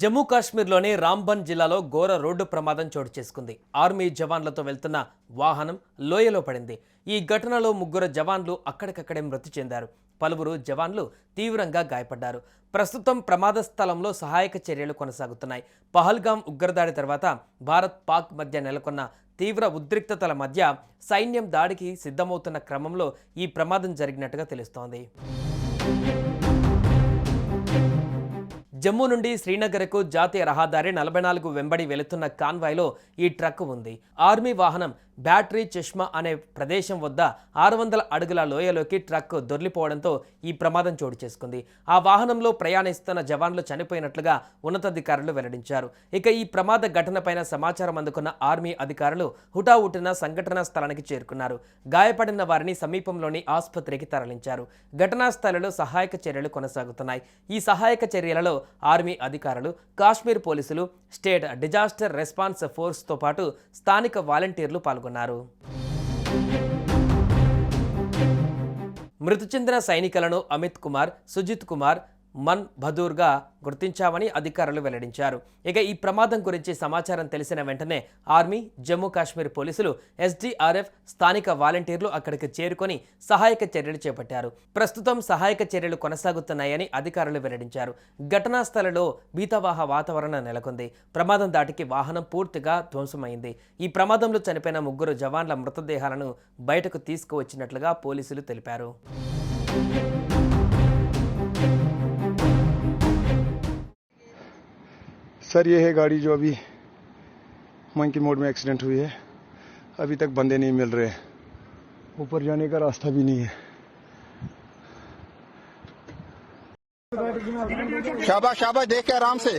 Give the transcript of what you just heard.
Jammu కాశ్మీర్లోని రాంబన్ జిల్లాలో ఘోర రోడ్డు ప్రమాదం చోటు చేసుకుంది. ఆర్మీ జవాన్లతో వెళ్తున్న వాహనం లోయలో పడింది. ఈ ఘటనలో ముగ్గురు జవాన్లు అక్కడికక్కడే మృతి చెందారు. పలువురు జవాన్లు తీవ్రంగా గాయపడ్డారు. ప్రస్తుతం ప్రమాద స్థలంలో సహాయక చర్యలు కొనసాగుతున్నాయి. పహల్గాం ఉగ్రదాడి తర్వాత భారత్ పాక్ మధ్య నెలకొన్న తీవ్ర ఉద్రిక్తతల మధ్య సైన్యం దాడికి సిద్ధమవుతున్న క్రమంలో ఈ ప్రమాదం జరిగినట్టుగా తెలుస్తోంది. జమ్మూ నుండి శ్రీనగర్కు జాతీయ రహదారి నలభై నాలుగు వెంబడి వెళుతున్న కాన్వాయ్లో ఈ ట్రక్ ఉంది. ఆర్మీ వాహనం బ్యాటరీ చష్మా అనే ప్రదేశం వద్ద ఆరు వందల అడుగుల లోయలోకి ట్రక్ దొర్లిపోవడంతో ఈ ప్రమాదం చోటు చేసుకుంది. ఆ వాహనంలో ప్రయాణిస్తున్న జవాన్లు చనిపోయినట్లుగా ఉన్నతాధికారులు వెల్లడించారు. ఇక ఈ ప్రమాద ఘటనపైన సమాచారం అందుకున్న ఆర్మీ అధికారులు హుటాహుటిన సంఘటనా స్థలానికి చేరుకున్నారు. గాయపడిన వారిని సమీపంలోని ఆసుపత్రికి తరలించారు. ఘటనా స్థలంలో సహాయక చర్యలు కొనసాగుతున్నాయి. ఈ సహాయక చర్యలలో ఆర్మీ అధికారులు కాశ్మీర్ పోలీసులు స్టేట్ డిజాస్టర్ రెస్పాన్స్ ఫోర్స్తో పాటు స్థానిక వాలంటీర్లు పాల్గొన్నారు. మృతి చెందిన సైనికులను అమిత్ కుమార్ సుజిత్ కుమార్ మన్ భదూర్గా గుర్తించామని అధికారులు వెల్లడించారు. ఇక ఈ ప్రమాదం గురించి సమాచారం తెలిసిన వెంటనే ఆర్మీ జమ్మూ కాశ్మీర్ పోలీసులు ఎస్డీఆర్ఎఫ్ స్థానిక వాలంటీర్లు అక్కడికి చేరుకొని సహాయక చర్యలు చేపట్టారు. ప్రస్తుతం సహాయక చర్యలు కొనసాగుతున్నాయని అధికారులు వెల్లడించారు. ఘటనా స్థలంలో భీతవాహ వాతావరణం నెలకొంది. ప్రమాదం దాటికి వాహనం పూర్తిగా ధ్వంసమైంది. ఈ ప్రమాదంలో చనిపోయిన ముగ్గురు జవాన్ల మృతదేహాలను బయటకు తీసుకువచ్చినట్లుగా పోలీసులు తెలిపారు. सर ये है गाड़ी जो अभी मंकी मोड में एक्सीडेंट हुई है। अभी तक बंदे नहीं मिल रहे ऊपर जाने का रास्ता भी नहीं है। शाबाश शाबाश देख के आराम से।